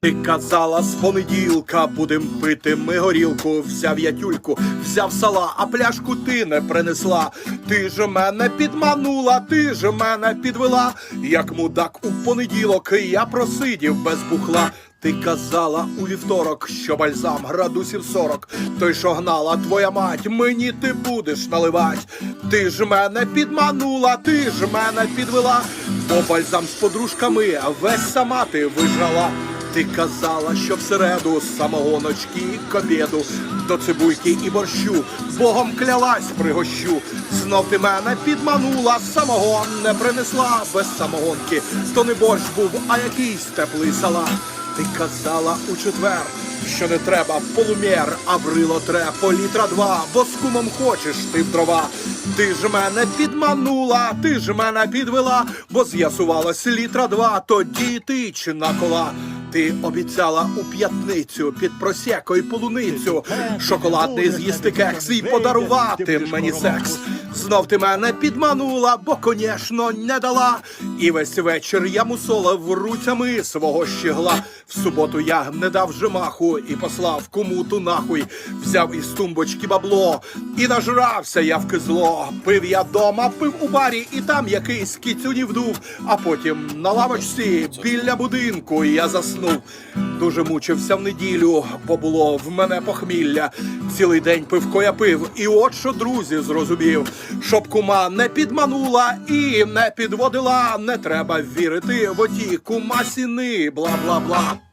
Ти казала з понеділка будем пити ми горілку, взяв я тюльку, взяв сала, а пляшку ти не принесла. Ти ж мене підманула, ти ж мене підвела. Як мудак у понеділок я просидів без бухла. Ти казала у вівторок, що бальзам градусів 40. Той, що гнала твоя мать, мені ти будеш наливать. Ти ж мене підманула, ти ж мене підвела, бо бальзам з подружками весь сама ти вижрала. Ти казала, що всереду самогоночки і кобєду до цибульки і борщу Богом клялась пригощу. Знов ти мене підманула, самогон не принесла без самогонки. То не борщ був, а якийсь теплий салат. Ти казала у четвер, що не треба полум'єр, а врило тре по літра два, бо з кумом хочеш ти в дрова. Ти ж мене підманула, ти ж мене підвела, бо з'ясувалось літра два, тоді ти чи на кола. Ти обіцяла у п'ятницю під просеко й полуницю шоколадний з'їсти кекс і подарувати мені секс. Знов ти мене підманула, бо, конечно, не дала. І весь вечір я мусолив руцями свого щегла. В суботу я не дав жемаху і послав кому ту нахуй. Взяв із тумбочки бабло і нажрався я в кизло. Пив я дома, пив у барі, і там якийсь кіцюнів дув. А потім на лавочці біля будинку я заснув. Дуже мучився в неділю, бо було в мене похмілля. Цілий день пивко я пив, і от що друзі зрозумів, щоб кума не підманула і не підводила. Не треба вірити в оті кумасіни, бла бла бла.